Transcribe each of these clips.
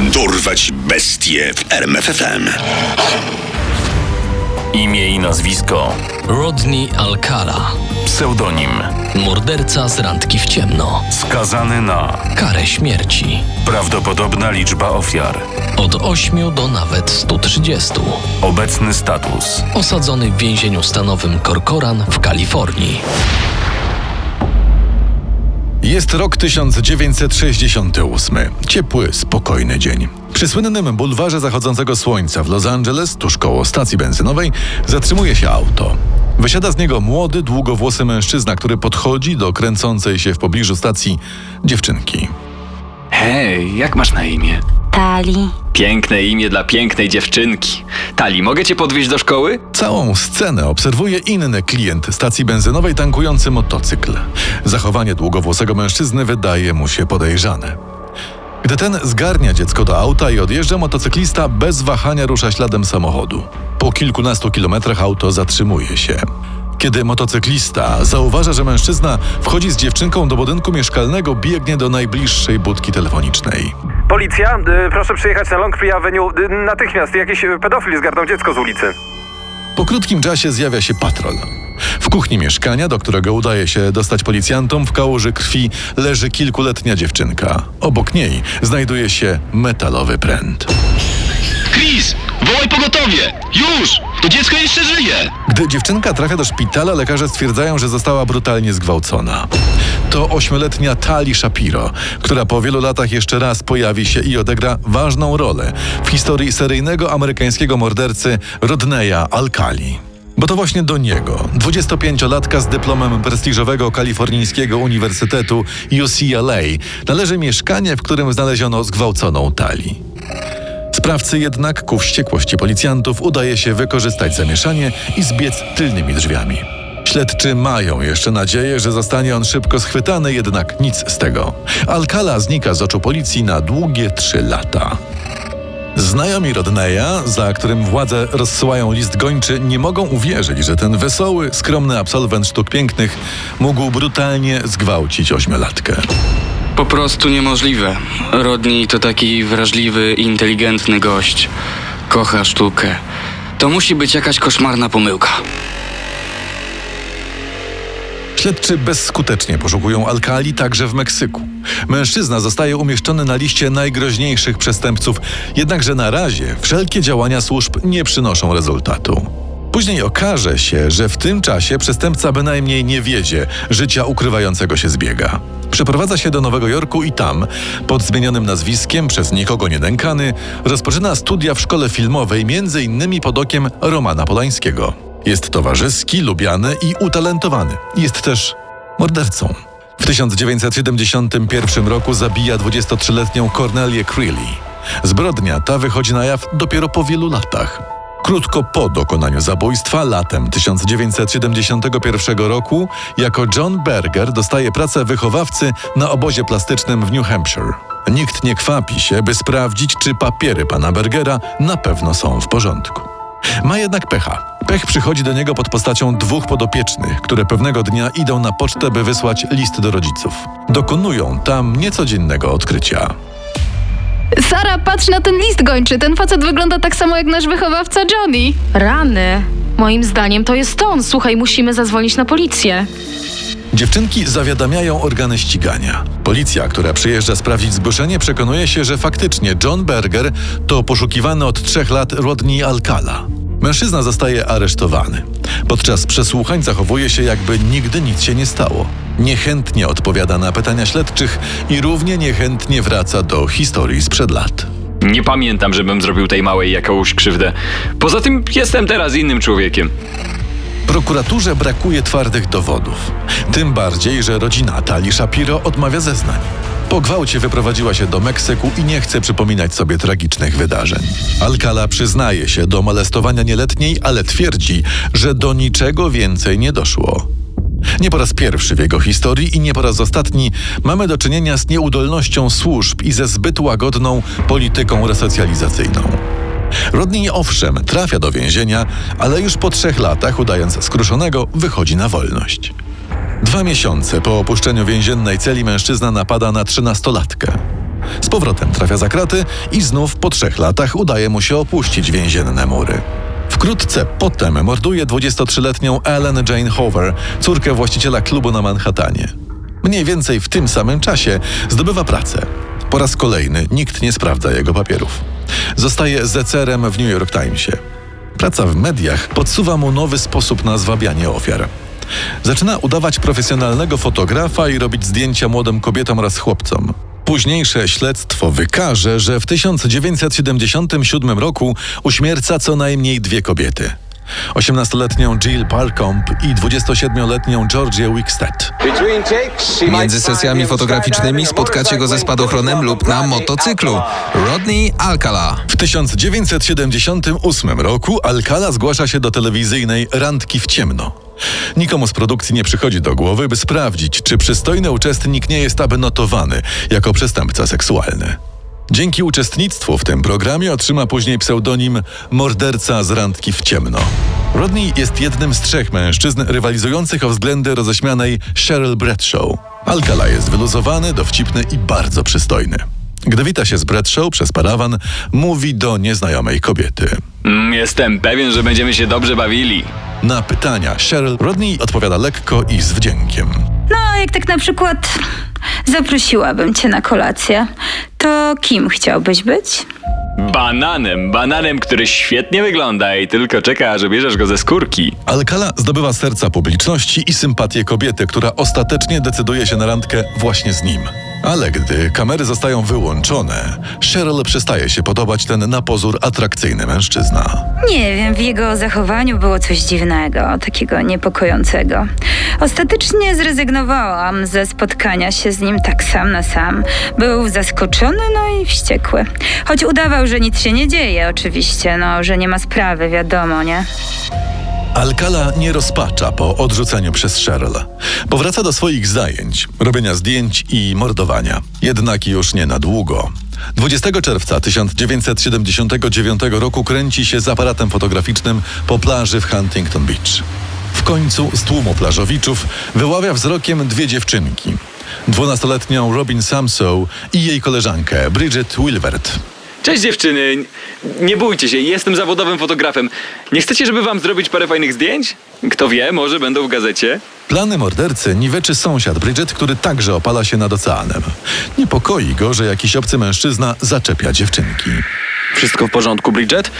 Dorwać bestie w RMFFM. Imię i nazwisko. Rodney Alcala. Pseudonim. Morderca z randki w ciemno. Skazany na Karę śmierci. prawdopodobna liczba ofiar. Od 8 do nawet 130. Obecny status. Osadzony w więzieniu stanowym Corcoran w Kalifornii. Jest rok 1968. Ciepły, spokojny dzień. Przy słynnym bulwarze zachodzącego słońca w Los Angeles, tuż koło stacji benzynowej, zatrzymuje się auto. Wysiada z niego młody, długowłosy mężczyzna, który podchodzi do kręcącej się w pobliżu stacji dziewczynki. Hej, jak masz na imię? Tali. Piękne imię dla pięknej dziewczynki. Tali, mogę cię podwieźć do szkoły? Całą scenę obserwuje inny klient stacji benzynowej tankujący motocykl. Zachowanie długowłosego mężczyzny wydaje mu się podejrzane. Gdy ten zgarnia dziecko do auta i odjeżdża, motocyklista bez wahania rusza śladem samochodu. Po kilkunastu kilometrach auto zatrzymuje się. Kiedy motocyklista zauważa, że mężczyzna wchodzi z dziewczynką do budynku mieszkalnego, biegnie do najbliższej budki telefonicznej. Policja, y, proszę przyjechać na Longpre Avenue y, natychmiast. Jakiś y, pedofil zgarnął dziecko z ulicy. Po krótkim czasie zjawia się patrol. W kuchni mieszkania, do którego udaje się dostać policjantom, w kałuży krwi leży kilkuletnia dziewczynka. Obok niej znajduje się metalowy pręt. Chris, wołaj pogotowie! Już! To dziecko jeszcze żyje! Gdy dziewczynka trafia do szpitala, lekarze stwierdzają, że została brutalnie zgwałcona. To ośmioletnia Tali Shapiro, która po wielu latach jeszcze raz pojawi się i odegra ważną rolę w historii seryjnego amerykańskiego mordercy Rodneya Alkali. Bo to właśnie do niego, 25-latka z dyplomem prestiżowego kalifornijskiego uniwersytetu UCLA, należy mieszkanie, w którym znaleziono zgwałconą Tali. Sprawcy jednak ku wściekłości policjantów udaje się wykorzystać zamieszanie i zbiec tylnymi drzwiami. Śledczy mają jeszcze nadzieję, że zostanie on szybko schwytany, jednak nic z tego. Alcala znika z oczu policji na długie trzy lata. Znajomi Rodneya, za którym władze rozsyłają list gończy, nie mogą uwierzyć, że ten wesoły, skromny absolwent sztuk pięknych mógł brutalnie zgwałcić ośmiolatkę. Po prostu niemożliwe. Rodney to taki wrażliwy, inteligentny gość. Kocha sztukę. To musi być jakaś koszmarna pomyłka. Śledczy bezskutecznie poszukują Alkali także w Meksyku. Mężczyzna zostaje umieszczony na liście najgroźniejszych przestępców, jednakże na razie wszelkie działania służb nie przynoszą rezultatu. Później okaże się, że w tym czasie przestępca bynajmniej nie wiedzie życia ukrywającego się zbiega. Przeprowadza się do Nowego Jorku i tam, pod zmienionym nazwiskiem, przez nikogo nie nękany, rozpoczyna studia w szkole filmowej, między innymi pod okiem Romana Polańskiego. Jest towarzyski, lubiany i utalentowany. Jest też mordercą. W 1971 roku zabija 23-letnią Cornelię Creeley. Zbrodnia ta wychodzi na jaw dopiero po wielu latach. Krótko po dokonaniu zabójstwa, latem 1971 roku, jako John Berger dostaje pracę wychowawcy na obozie plastycznym w New Hampshire. Nikt nie kwapi się, by sprawdzić, czy papiery pana Bergera na pewno są w porządku. Ma jednak pecha. Pech przychodzi do niego pod postacią dwóch podopiecznych, które pewnego dnia idą na pocztę, by wysłać list do rodziców. Dokonują tam niecodziennego odkrycia. Sara, patrz na ten list gończy. Ten facet wygląda tak samo jak nasz wychowawca Johnny. Rany. Moim zdaniem to jest on. Słuchaj, musimy zadzwonić na policję. Dziewczynki zawiadamiają organy ścigania. Policja, która przyjeżdża sprawdzić zgłoszenie, przekonuje się, że faktycznie John Berger to poszukiwany od trzech lat Rodney Alcala. Mężczyzna zostaje aresztowany. Podczas przesłuchań zachowuje się, jakby nigdy nic się nie stało. Niechętnie odpowiada na pytania śledczych i równie niechętnie wraca do historii sprzed lat. Nie pamiętam, żebym zrobił tej małej jakąś krzywdę. Poza tym jestem teraz innym człowiekiem. Prokuraturze brakuje twardych dowodów. Tym bardziej, że rodzina Tali Shapiro odmawia zeznań. Po gwałcie wyprowadziła się do Meksyku i nie chce przypominać sobie tragicznych wydarzeń. Alcala przyznaje się do molestowania nieletniej, ale twierdzi, że do niczego więcej nie doszło. Nie po raz pierwszy w jego historii i nie po raz ostatni mamy do czynienia z nieudolnością służb i ze zbyt łagodną polityką resocjalizacyjną. Rodney owszem trafia do więzienia, ale już po trzech latach, udając skruszonego, wychodzi na wolność. Dwa miesiące po opuszczeniu więziennej celi mężczyzna napada na trzynastolatkę. Z powrotem trafia za kraty i znów po trzech latach udaje mu się opuścić więzienne mury. Wkrótce potem morduje 23-letnią Ellen Jane Hoover, córkę właściciela klubu na Manhattanie. Mniej więcej w tym samym czasie zdobywa pracę. Po raz kolejny nikt nie sprawdza jego papierów. Zostaje zecerem w New York Timesie. Praca w mediach podsuwa mu nowy sposób na zwabianie ofiar. Zaczyna udawać profesjonalnego fotografa i robić zdjęcia młodym kobietom oraz chłopcom. Późniejsze śledztwo wykaże, że w 1977 roku uśmierca co najmniej dwie kobiety. 18-letnią Jill Parcomb i 27-letnią Georgię Wickstead. Między sesjami fotograficznymi spotkacie go ze spadochronem lub na motocyklu. Rodney Alcala. W 1978 roku Alcala zgłasza się do telewizyjnej Randki w ciemno. Nikomu z produkcji nie przychodzi do głowy, by sprawdzić, czy przystojny uczestnik nie jest aby notowany jako przestępca seksualny. Dzięki uczestnictwu w tym programie otrzyma później pseudonim Morderca z Randki w ciemno. Rodney jest jednym z trzech mężczyzn rywalizujących o względy roześmianej Cheryl Bradshaw. Alcala jest wyluzowany, dowcipny i bardzo przystojny. Gdy wita się z Bradshaw przez parawan, mówi do nieznajomej kobiety. Mm, jestem pewien, że będziemy się dobrze bawili. Na pytania Cheryl Rodney odpowiada lekko i z wdziękiem. No, jak tak na przykład zaprosiłabym cię na kolację, to kim chciałbyś być? Bananem, bananem, który świetnie wygląda i tylko czeka, że bierzesz go ze skórki. Alcala zdobywa serca publiczności i sympatię kobiety, która ostatecznie decyduje się na randkę właśnie z nim. Ale gdy kamery zostają wyłączone, Cheryl przestaje się podobać ten na pozór atrakcyjny mężczyzna. Nie wiem, w jego zachowaniu było coś dziwnego, takiego niepokojącego. Ostatecznie zrezygnowałam ze spotkania się z nim tak sam na sam. Był zaskoczony, no i wściekły. Choć udawał, że nic się nie dzieje, oczywiście, no, że nie ma sprawy, wiadomo, nie? Alcala nie rozpacza po odrzuceniu przez Cheryl. Powraca do swoich zajęć, robienia zdjęć i mordowania. Jednak już nie na długo. 20 czerwca 1979 roku kręci się z aparatem fotograficznym po plaży w Huntington Beach. W końcu z tłumu plażowiczów wyławia wzrokiem dwie dziewczynki. Dwunastoletnią Robin Samsow i jej koleżankę Bridget Wilbert. Cześć dziewczyny, nie bójcie się, jestem zawodowym fotografem. Nie chcecie, żeby wam zrobić parę fajnych zdjęć? Kto wie, może będą w gazecie? Plany mordercy niweczy sąsiad Bridget, który także opala się nad oceanem. Niepokoi go, że jakiś obcy mężczyzna zaczepia dziewczynki. Wszystko w porządku, Bridget?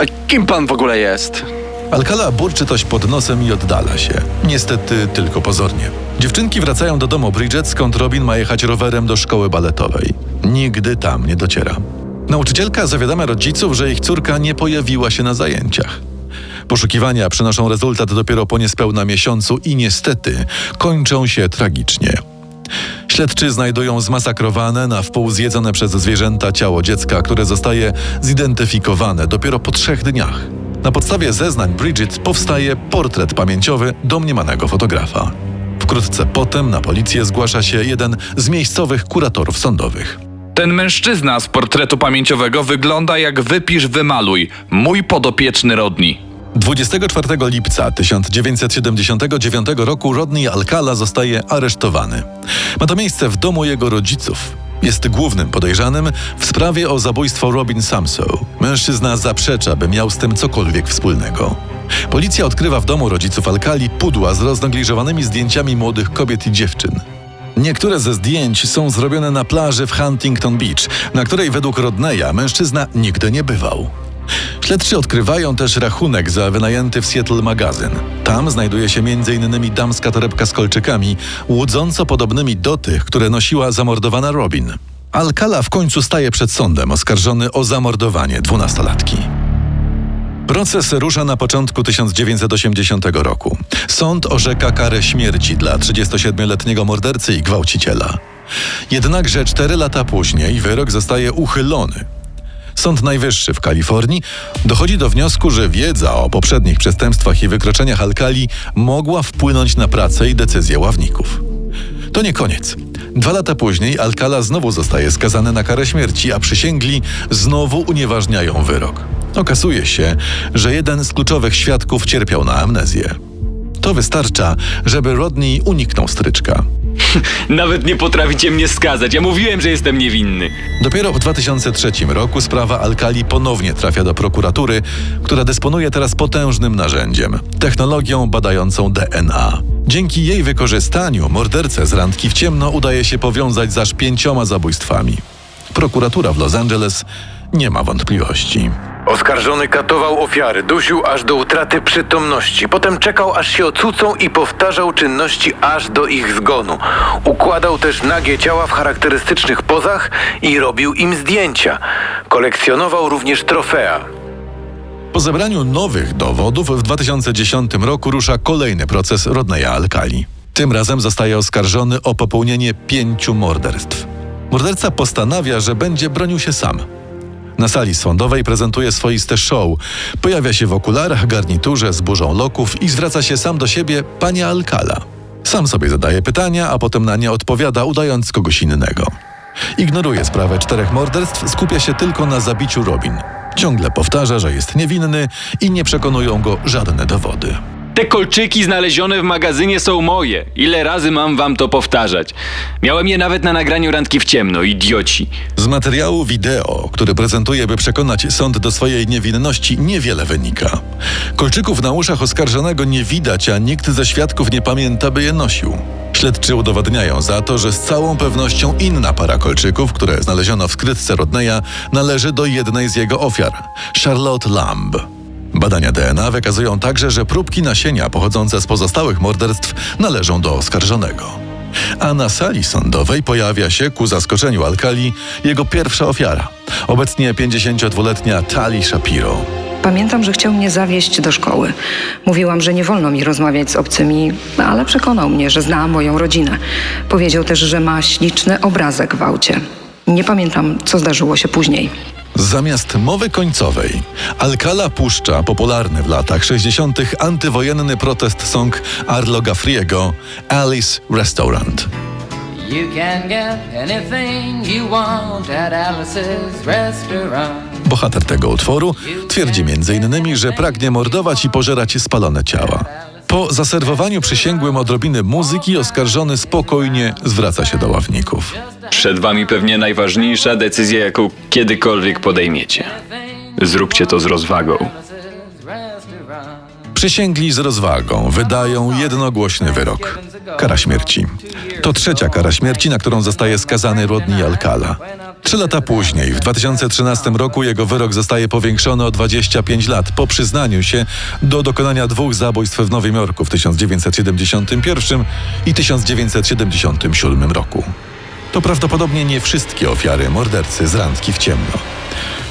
A kim pan w ogóle jest? Alcala burczy coś pod nosem i oddala się. Niestety tylko pozornie. Dziewczynki wracają do domu Bridget, skąd Robin ma jechać rowerem do szkoły baletowej. Nigdy tam nie dociera. Nauczycielka zawiadamia rodziców, że ich córka nie pojawiła się na zajęciach. Poszukiwania przynoszą rezultat dopiero po niespełna miesiącu i niestety kończą się tragicznie. Śledczy znajdują zmasakrowane, na wpół zjedzone przez zwierzęta ciało dziecka, które zostaje zidentyfikowane dopiero po trzech dniach. Na podstawie zeznań Bridget powstaje portret pamięciowy domniemanego fotografa. Wkrótce potem na policję zgłasza się jeden z miejscowych kuratorów sądowych. Ten mężczyzna z portretu pamięciowego wygląda jak wypisz wymaluj. Mój podopieczny Rodni. 24 lipca 1979 roku Rodney Alcala zostaje aresztowany. Ma to miejsce w domu jego rodziców. Jest głównym podejrzanym w sprawie o zabójstwo Robin Samsow. Mężczyzna zaprzecza, by miał z tym cokolwiek wspólnego. Policja odkrywa w domu rodziców Alkali pudła z roznegliżowanymi zdjęciami młodych kobiet i dziewczyn. Niektóre ze zdjęć są zrobione na plaży w Huntington Beach, na której według Rodneya mężczyzna nigdy nie bywał. Śledczy odkrywają też rachunek za wynajęty w Seattle magazyn. Tam znajduje się m.in. damska torebka z kolczykami, łudząco podobnymi do tych, które nosiła zamordowana Robin. Alcala w końcu staje przed sądem oskarżony o zamordowanie dwunastolatki. Proces rusza na początku 1980 roku. Sąd orzeka karę śmierci dla 37-letniego mordercy i gwałciciela. Jednakże cztery lata później wyrok zostaje uchylony. Sąd Najwyższy w Kalifornii dochodzi do wniosku, że wiedza o poprzednich przestępstwach i wykroczeniach Alkali mogła wpłynąć na pracę i decyzje ławników. To nie koniec. Dwa lata później Alcala znowu zostaje skazany na karę śmierci, a przysięgli znowu unieważniają wyrok. Okazuje się, że jeden z kluczowych świadków cierpiał na amnezję. To wystarcza, żeby Rodney uniknął stryczka. Nawet nie potraficie mnie skazać. Ja mówiłem, że jestem niewinny. Dopiero w 2003 roku sprawa Alkali ponownie trafia do prokuratury, która dysponuje teraz potężnym narzędziem technologią badającą DNA. Dzięki jej wykorzystaniu mordercę z randki w ciemno udaje się powiązać z aż pięcioma zabójstwami. Prokuratura w Los Angeles nie ma wątpliwości. Oskarżony katował ofiary, dusił aż do utraty przytomności. Potem czekał aż się ocucą i powtarzał czynności aż do ich zgonu. Układał też nagie ciała w charakterystycznych pozach i robił im zdjęcia. Kolekcjonował również trofea. Po zebraniu nowych dowodów w 2010 roku rusza kolejny proces Rodneya Alkali. Tym razem zostaje oskarżony o popełnienie pięciu morderstw. Morderca postanawia, że będzie bronił się sam. Na sali sądowej prezentuje swoiste show. Pojawia się w okularach, garniturze z burzą loków i zwraca się sam do siebie panie Alcala. Sam sobie zadaje pytania, a potem na nie odpowiada, udając kogoś innego. Ignoruje sprawę czterech morderstw, skupia się tylko na zabiciu Robin. Ciągle powtarza, że jest niewinny i nie przekonują go żadne dowody. Te kolczyki znalezione w magazynie są moje. Ile razy mam wam to powtarzać? Miałem je nawet na nagraniu randki w ciemno, idioci. Z materiału wideo, który prezentuje, by przekonać sąd do swojej niewinności, niewiele wynika. Kolczyków na uszach oskarżonego nie widać, a nikt ze świadków nie pamięta, by je nosił. Śledczy udowadniają za to, że z całą pewnością inna para kolczyków, które znaleziono w skrytce Rodneya, należy do jednej z jego ofiar Charlotte Lamb. Badania DNA wykazują także, że próbki nasienia pochodzące z pozostałych morderstw należą do oskarżonego. A na sali sądowej pojawia się, ku zaskoczeniu Alkali, jego pierwsza ofiara. Obecnie 52-letnia Tali Shapiro. Pamiętam, że chciał mnie zawieźć do szkoły. Mówiłam, że nie wolno mi rozmawiać z obcymi, ale przekonał mnie, że zna moją rodzinę. Powiedział też, że ma śliczny obrazek w aucie. Nie pamiętam, co zdarzyło się później. Zamiast mowy końcowej, Alcala puszcza popularny w latach 60. antywojenny protest song Arlo Gafriego Alice Restaurant. You can get anything you want at Alice's restaurant. Bohater tego utworu twierdzi m.in., że pragnie mordować i pożerać spalone ciała. Po zaserwowaniu przysięgłym odrobiny muzyki oskarżony spokojnie zwraca się do ławników. Przed wami pewnie najważniejsza decyzja, jaką kiedykolwiek podejmiecie. Zróbcie to z rozwagą. Przysięgli z rozwagą wydają jednogłośny wyrok. Kara śmierci. To trzecia kara śmierci, na którą zostaje skazany Rodney Alcala. Trzy lata później, w 2013 roku, jego wyrok zostaje powiększony o 25 lat po przyznaniu się do dokonania dwóch zabójstw w Nowym Jorku w 1971 i 1977 roku. To prawdopodobnie nie wszystkie ofiary mordercy z randki w ciemno.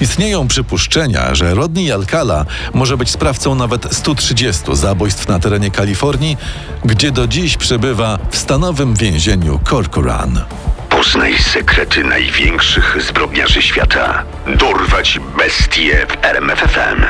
Istnieją przypuszczenia, że Rodney Alcala może być sprawcą nawet 130 zabójstw na terenie Kalifornii, gdzie do dziś przebywa w stanowym więzieniu Corcoran. Poznaj sekrety największych zbrodniarzy świata. Dorwać bestie w RMFFM.